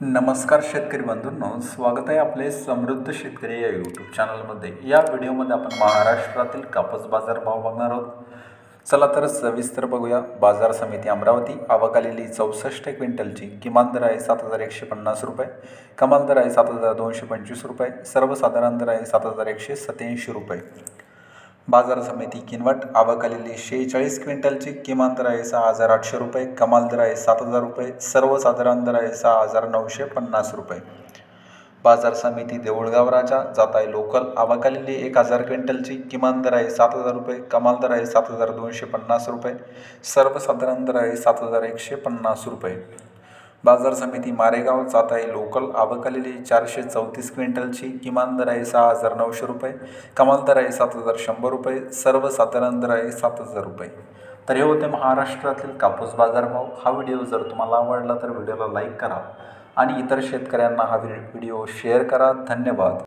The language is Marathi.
नमस्कार शेतकरी बंधूंनो स्वागत आहे आपले समृद्ध शेतकरी या यूट्यूब चॅनलमध्ये या व्हिडिओमध्ये आपण महाराष्ट्रातील कापूस बाजार भाव बघणार आहोत. चला तर सविस्तर बघूया. बाजार समिती अमरावती आवक आलेली चौसष्ट क्विंटलची. किमान दर आहे सात हजार एकशे पन्नास रुपये. कमाल दर आहे सात हजार दोनशे पंचवीस रुपये. सर्वसाधारण दर आहे सात हजार एकशे सत्याऐंशी रुपये. बाजार समिती किनवट आवक आलेली शेहेचाळीस क्विंटलची किमान दर आहे सहा हजार आठशे रुपये कमाल दर आहे सात हजार रुपये सर्वसाधारण दर आहे सहा हजार नऊशे पन्नास रुपये. बाजार समिती देऊळगाव राजा जात आहे लोकल आवक आलेली एक हजार क्विंटलची किमान दर आहे सात हजार रुपये कमाल दर आहे सात हजार दोनशे पन्नास रुपये सर्वसाधारण दर आहे सात हजार एकशे पन्नास रुपये. बाजार समिती मारेगाव जात आहे लोकल आवक आलेली चारशे चौतीस क्विंटलची किमान दर आहे सहा हजार नऊशे रुपये कमाल दर आहे सात हजार शंभर रुपये सर्वसाधारण दर आहे सात हजार रुपये. तर हे होते महाराष्ट्रातील कापूस बाजारभाव. हा व्हिडिओ जर तुम्हाला आवडला तर व्हिडिओला लाईक करा आणि इतर शेतकऱ्यांना हा व्हिडिओ शेअर करा. धन्यवाद.